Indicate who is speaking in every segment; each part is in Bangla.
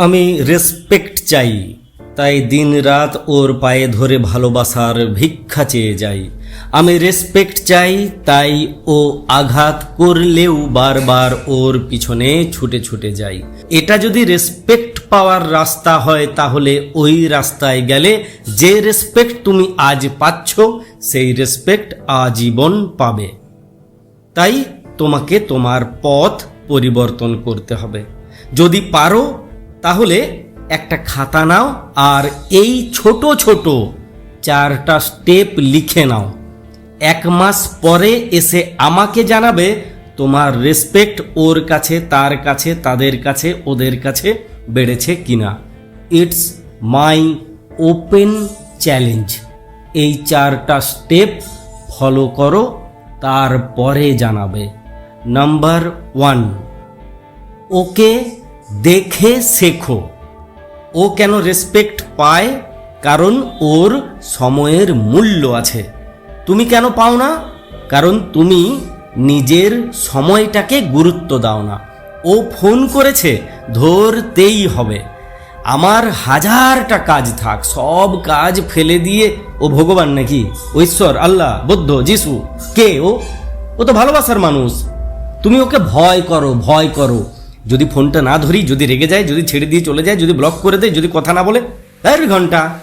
Speaker 1: আমি রেসপেক্ট চাই, তাই দিন রাত ওর পায়ে ধরে ভালোবাসার ভিক্ষা চেয়ে যাই। আমি রেসপেক্ট চাই, তাই ও আঘাত করলেও বারবার ওর পিছনে ছুটে ছুটে যাই। এটা যদি রেসপেক্ট পাওয়ার রাস্তা হয়, তাহলে ওই রাস্তায় গেলে যে রেসপেক্ট তুমি আজ পাচ্ছ, সেই রেসপেক্ট আজীবন পাবে। তাই তোমাকে তোমার পথ পরিবর্তন করতে হবে। যদি পারো তাহলে একটা খাতা নাও আর এই ছোট ছোট চারটা স্টেপ লিখে নাও। এক মাস পরে এসে আমাকে জানাবে তোমার রেসপেক্ট ওর কাছে, তার কাছে, তাদের কাছে, ওদের কাছে বেড়েছে কিনা। It's my open challenge. এই চারটা স্টেপ ফলো করো, তারপরে জানাবে। নাম্বার ওয়ান, ওকে দেখে শেখো। ও কেন রেসপেক্ট পায়? কারণ ওর সময়ের মূল্য আছে। তুমি কেন পাও না? কারণ তুমি নিজের সময়টাকে গুরুত্ব দাও না। ও ফোন করেছে, ধরতেই হবে। আমার হাজারটা কাজ থাক, সব কাজ ফেলে দিয়ে ও ভগবান নাকি? ঈশ্বর, আল্লাহ, বুদ্ধ, যিশু, কে ও? ও তো ভালোবাসার মানুষ। তুমি ওকে ভয় করো ভয় করো। যদি ফোনটা না ধরি, যদি রেগে যায়, যদি ছেড়ে দিয়ে চলে যায়, যদি ব্লক করে দেয়, যদি কথা না বলে, এক ঘণ্টা।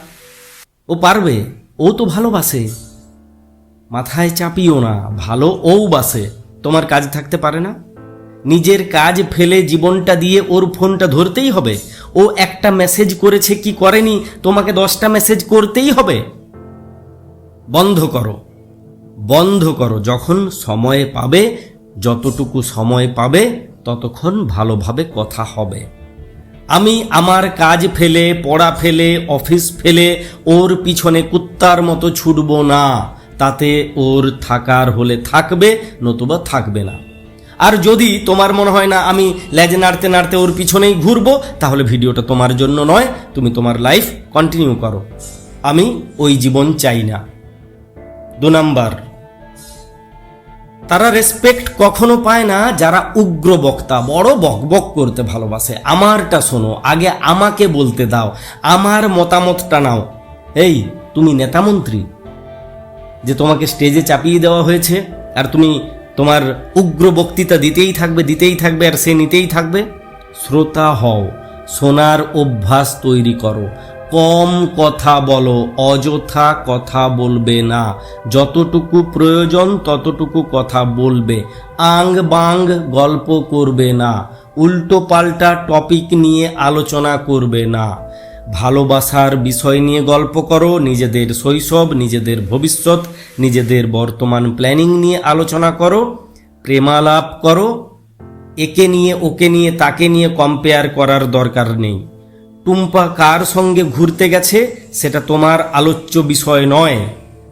Speaker 1: ও পারবে, ও তো ভালোবাসে। মাথায় চাপিও না, ভালো ও বাসে। তোমার কাজ থাকতে পারে না। নিজের কাজ ফেলে জীবনটা দিয়ে ওর ফোনটা ধরতেই হবে। ও একটা মেসেজ করেছে কি করেনি, তোমাকে দশটা মেসেজ করতেই হবে। বন্ধ করো। বন্ধ করো। যখন সময় পাবে, যতটুকু সময় পাবে ততক্ষণ ভালোভাবে কথা হবে। আমি আমার কাজ ফেলে, পড়া ফেলে, অফিস ফেলে, ওর পিছনে কুত্তার মতো ছুটব না। তাতে ওর থাকার হলে থাকবে, নতুবা থাকবে না। আর যদি তোমার মনে হয় না আমি লেজ নাড়তে নাড়তে ওর পিছনেই ঘুরবো, তাহলে ভিডিওটা তোমার জন্য নয়, তুমি তোমার লাইফ কন্টিনিউ করো। আমি ওই জীবন চাই না। দু নাম্বার। তারা রেসপেক্ট কখনো পায় না যারা উগ্র বক্তা। বড় বক বক করতে ভালোবাসে। আমারটা শোনো, আগে আমাকে বলতে দাও, আমার মতামতটা নাও। এই, তুমি নেতামন্ত্রী, যে তোমাকে স্টেজে চাপিয়ে দেওয়া হয়েছে, আর তুমি তোমার উগ্র বক্তৃতা দিতেই থাকবে দিতেই থাকবে, আর সে নিতেই থাকবে। শ্রোতা হও, শোনার অভ্যাস তৈরি করো। কম কথা বলো, অযথা কথা বলবে না। যতটুকু প্রয়োজন, ততটুকু কথা বলবে। আং বাং গল্প করবে না। উল্টো পাল্টা টপিক নিয়ে আলোচনা করবে না। ভালোবাসার বিষয় নিয়ে গল্প করো, নিজেদের শৈশব, নিজেদের ভবিষ্যৎ, নিজেদের বর্তমান প্ল্যানিং নিয়ে আলোচনা করো, প্রেমালাপ করো। একে নিয়ে, ওকে নিয়ে, তাকে নিয়ে কম্পেয়ার করার দরকার নেই। টুম্পা কার সঙ্গে ঘুরতে গেছে, সেটা তোমার আলোচ্য বিষয় নয়।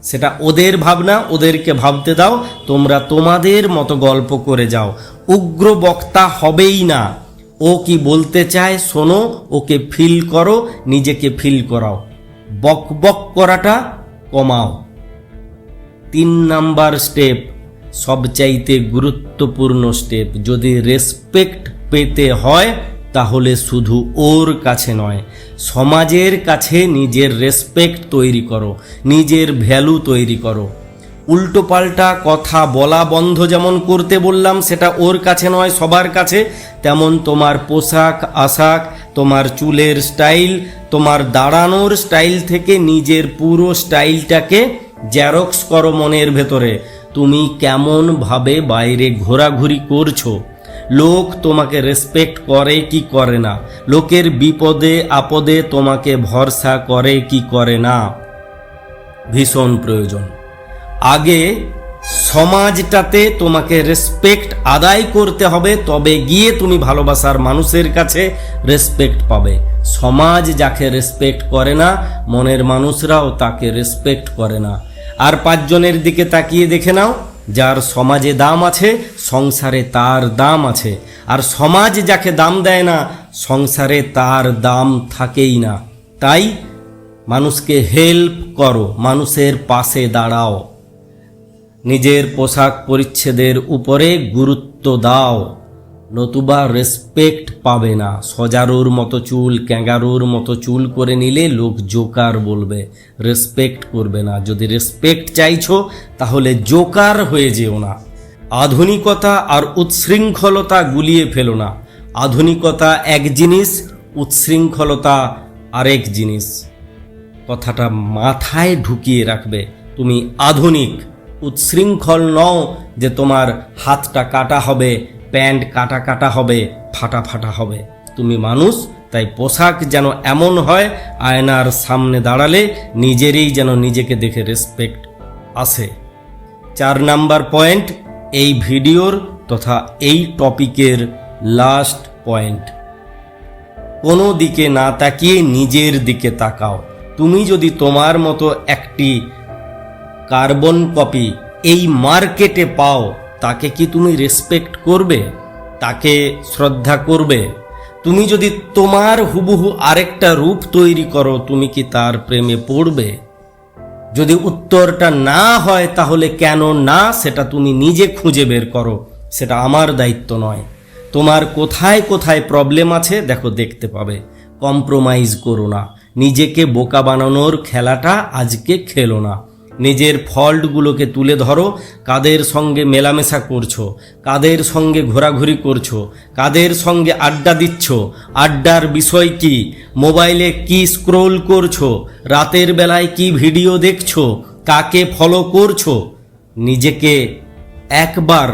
Speaker 1: সেটা ওদের ভাবনা, ওদেরকে ভাবতে দাও, তোমরা তোমাদের মতো গল্প করে যাও। উগ্র বক্তা হবেই না। ও কি বলতে চায়, শোনো, ওকে ফিল করো, নিজেকে ফিল করাও। বক বক করাটা কমাও। তিন নাম্বার স্টেপ, সবচাইতে গুরুত্বপূর্ণ স্টেপ, যদি রেসপেক্ট পেতে হয় তাহলে শুধু ওর কাছে নয়, সমাজের কাছে নিজের রেসপেক্ট তৈরি করো, নিজের ভ্যালু তৈরি করো। উল্টোপাল্টা কথা বলা বন্ধ যেমন করতে বললাম, সেটা ওর কাছে নয়, সবার কাছে। তেমন তোমার পোশাক, আশাক, তোমার চুলের স্টাইল তোমার দাঁড়ানোর স্টাইল থেকে নিজের পুরো স্টাইলটাকে জেরক্স করো মনের ভেতরে। তুমি কেমনভাবে বাইরে ঘোরাঘুরি করছ? লোক তোমাকে রেসপেক্ট করে কি করে না? লোকের বিপদে, আপদে তোমাকে ভরসা করে কি করে না? ভীষণ প্রয়োজন। আগে সমাজটাতে তোমাকে রেসপেক্ট আদায় করতে হবে, তবে গিয়ে তুমি ভালোবাসার মানুষের কাছে রেসপেক্ট পাবে। সমাজ যাকে রেসপেক্ট করে না, মনের মানুষরাও তাকে রেসপেক্ট করে না। আর পাঁচজনের দিকে তাকিয়ে দেখে নাও। যার সমাজে দাম আছে, সংসারে তার দাম আছে। আর সমাজ যাকে দাম দেয় না, সংসারে তার দাম থাকেই না। তাই মানুষকে হেল্প করো, মানুষের পাশে দাঁড়াও। নিজের পোশাক পরিচ্ছেদের উপরে গুরুত্ব দাও। নতুবা রেসপেক্ট পাবে না। সজারুর মতো চুল, ক্যাঙ্গারুর মতো চুল করে নিলে লোক জোকার বলবে। রেসপেক্ট করবে না। যদি রেসপেক্ট চাইছো, তাহলে জোকার হয়ে যেও না। আধুনিকতা আর উচ্ছৃঙ্খলতা গুলিয়ে ফেলো না। আধুনিকতা এক জিনিস, উচ্ছৃঙ্খলতা আরেক জিনিস। কথাটা মাথায় ঢুকিয়ে রাখবে। তুমি আধুনিক, উচ্ছৃঙ্খল নও যে তোমার হাতটা কাটা হবে প্যান্ট কাটা কাটা হবে, ফাটা ফাটা হবে। তুমি মানুষ, তাই পোশাক যেন এমন হয়, আয়নার সামনে দাঁড়ালে নিজেরই যেন নিজেকে দেখে রেসপেক্ট আসে। চার নাম্বার পয়েন্ট এই ভিডিওর তথা এই টপিকের লাস্ট পয়েন্ট কোনো দিকে না তাকিয়ে নিজের দিকে তাকাও। তুমি যদি তোমার মতো একটি কার্বন কপি এই মার্কেটে পাও তাকে কি তুমি রেসপেক্ট করবে? তাকে শ্রদ্ধা করবে? তুমি যদি তোমার হুবহু আরেকটা রূপ তৈরি করো, তুমি কি তার প্রেমে পড়বে? যদি উত্তরটা না হয়, তাহলে কেন না? সেটা তুমি নিজে খুঁজে বের করো। সেটা আমার দায়িত্ব নয়। তোমার কোথায় কোথায় প্রবলেম আছে, দেখো, দেখতে পাবে। কম্প্রোমাইজ করো না। নিজেকে বোকা বানানোর খেলাটা আজকে খেলো না। নিজের ফল্টগুলোকে তুলে ধরো, কাদের সঙ্গে মেলামেশা করছ, কাদের সঙ্গে ঘোরাঘুরি করছ, কাদের সঙ্গে আড্ডা দিচ্ছ, আড্ডার বিষয় কি, মোবাইলে কি স্ক্রোল করছ, রাতের বেলায় কি ভিডিও দেখছ, কাকে ফলো করছ, নিজেকে একবার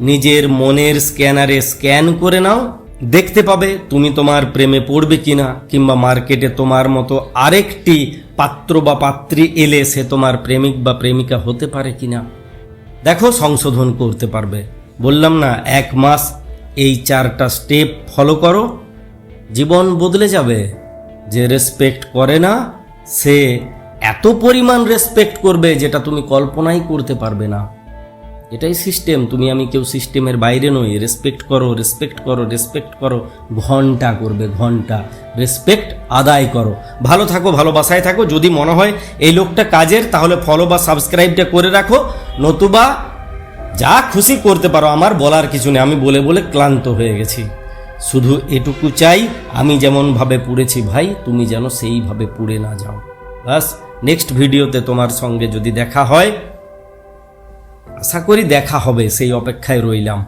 Speaker 1: নিজের মনের স্ক্যানারে স্ক্যান করে নাও দেখতে পাবে তুমি তোমার প্রেমে পড়বে কিনা, কিংবা মার্কেটে তোমার মতো আরেকটি পাত্র বা পাত্রী এলে সে তোমার প্রেমিক বা প্রেমিকা হতে পারে কিনা। দেখো সংশোধন করতে পারবে। বললাম না, এক মাস এই চারটা স্টেপ ফলো করো। জীবন বদলে যাবে। যে রেসপেক্ট করে না, সে এত পরিমাণ রেসপেক্ট করবে যেটা তুমি কল্পনাই করতে পারবে না। এটাই সিস্টেম তুমি আমি কেউ সিস্টেমের বাইরে নই। রেসপেক্ট করো রেসপেক্ট করো রেসপেক্ট করো, ঘণ্টা করবে ঘণ্টা। রেসপেক্ট আদায় করো। ভালো থাকো, ভালোবাসায় থাকো। যদি মনে হয় এই লোকটা কাজের, তাহলে ফলো বা সাবস্ক্রাইবটা করে রাখো। নতুবা যা খুশি করতে পারো, আমার বলার কিছু নেই। আমি বলে বলে ক্লান্ত হয়ে গেছি। শুধু এটুকু চাই, আমি যেমনভাবে পুড়েছি ভাই, তুমি যেন সেইভাবে পুড়ে না যাও। বাস নেক্সট ভিডিওতে তোমার সঙ্গে যদি দেখা হয় আশা করি দেখা হবে সেই অপেক্ষায় রইলাম।